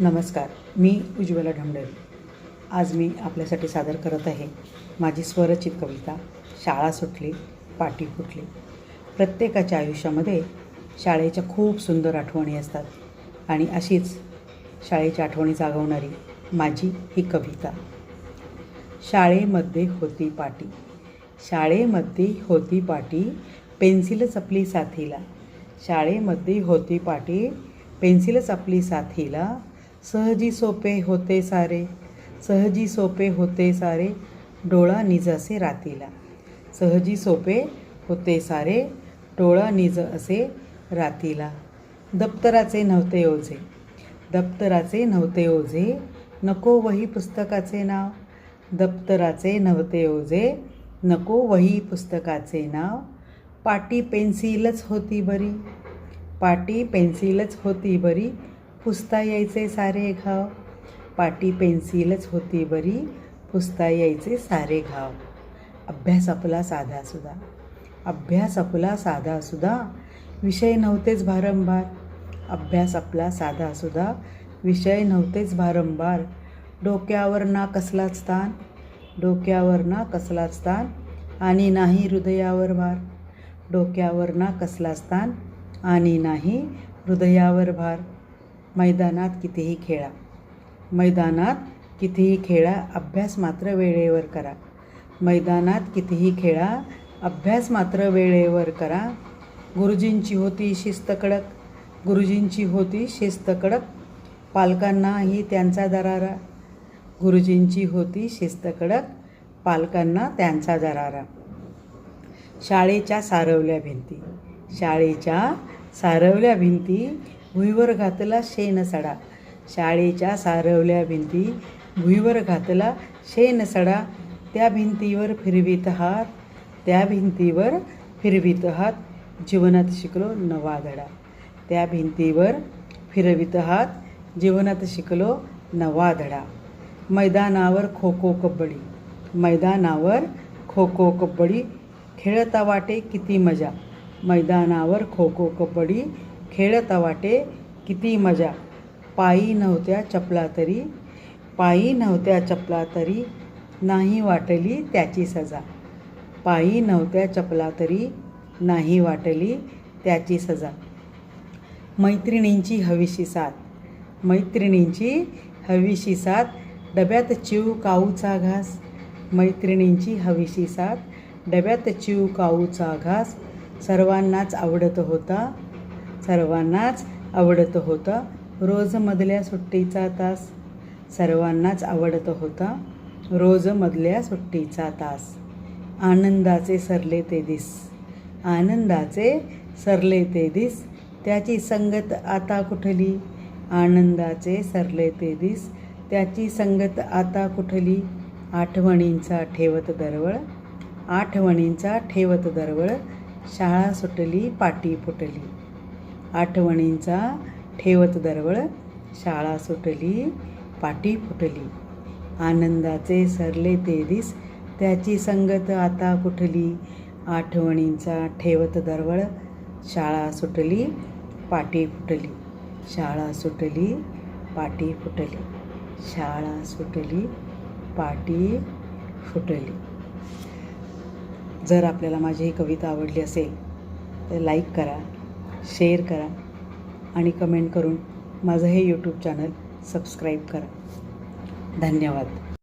नमस्कार मी उज्ज्वला ढमडरी आज मी आपल्यासाठी सादर करत आहे माझी स्वरचित कविता शाळा सुटली पाटी फुटली. प्रत्येकाच्या आयुष्यामध्ये शाळेच्या खूप सुंदर आठवणी असतात आणि अशीच शाळेच्या आठवणी जागवणारी माझी ही कविता. शाळेमध्ये होती पाटी. शाळेमध्ये होती पाटी पेन्सिल चपली साथीला. शाळेमध्ये होती पाटी पेन्सिल चपली साथीला. सहजी सोपे होते सारे सहजी सोपे होते सारे डोळा निज असे रातीला. सहजी सोपे होते सारे डोळा निज असे रातीला. दप्तराचे नव्हते ओझे. दप्तराचे नव्हते ओझे नको वही पुस्तकाचे नाव. दप्तराचे नव्हते ओझे नको वही पुस्तकाचे नाव. पाटी पेन्सिलच होती बरी. पाटी पेन्सिलच होती बरी पुसता यायचे सारे घाव. पाटी पेन्सिलच होती बरी पुसता यायचे सारे घाव. अभ्यास आपला साधा सुद्धा अभ्यास आपला साधा सुद्धा विषय नव्हतेच भारंभार अभ्यास आपला साधा सुद्धा विषय नव्हतेच भारंभार डोक्यावर ना कसलाच ताण. डोक्यावर ना कसलाच ताण. आणि नाही हृदयावर भार. डोक्यावर ना कसलाच ताण. आणि नाही हृदयावर भार. मैदानात कितीही खेळा. मैदानात कितीही खेळा अभ्यास मात्र वेळेवर करा. मैदानात कितीही खेळा अभ्यास मात्र वेळेवर करा. गुरुजींची होती शिस्त कडक. गुरुजींची होती शिस्त कडक. पालकांनाही त्यांचा दरारा. गुरुजींची होती शिस्त कडक. पालकांना त्यांचा दरारा. शाळेच्या सारवल्या भिंती. शाळेच्या सारवल्या भिंती भुईवर घातला शेण सडा. शाळेच्या सारवल्या भिंती भुईवर घातला शेण सडा. त्या भिंतीवर फिरवीत हात त्या भिंतीवर फिरवीत हात. जीवनात शिकलो नवा धडा. त्या भिंतीवर फिरवित हात जीवनात शिकलो नवा धडा. मैदानावर खो खो कबड्डी. मैदानावर खो खो कबड्डी. खेळता वाटे किती मजा. मैदानावर खो खो कबड्डी. खेळता वाटे किती मजा. पायी नव्हत्या चपला तरी पायी नव्हत्या चपला तरी नाही वाटली त्याची सजा. पायी नव्हत्या चपला तरी नाही वाटली त्याची सजा. मैत्रिणींची हवीशी साथ. मैत्रिणींची हवीशी साथ डब्यात चिव काऊचा घास. मैत्रिणींची हवीशी साथ डब्यात चिव काऊचा घास. सर्वांनाच आवडत होता सर्वांनाच आवडत होता. रोज मधल्या सुट्टीचा तास. सर्वांनाच आवडत होता. रोज मधल्या सुट्टीचा तास. आनंदाचे सरले ते दिस. आनंदाचे सरले ते दिस. त्याची संगत आता कुठली? आनंदाचे सरले ते दिस. त्याची संगत आता कुठली? आठवणींचा ठेवत दरवळ. आठवणींचा ठेवत दरवळ. शाळा सुटली पाटी फुटली. आठवणींचा ठेवत दरवळ शाळा सुटली पाटी फुटली. आनंदाचे सरले ते दिस त्याची संगत आता कुठली? आठवणींचा ठेवत दरवळ शाळा सुटली पाटी फुटली. शाळा सुटली पाटी फुटली. शाळा सुटली पाटी फुटली. जर आपल्याला माझी ही कविता आवडली असेल तर लाईक करा. शेअर करा आणि कमेंट करून माझं हे यूट्यूब चॅनल सबस्क्राईब करा. धन्यवाद.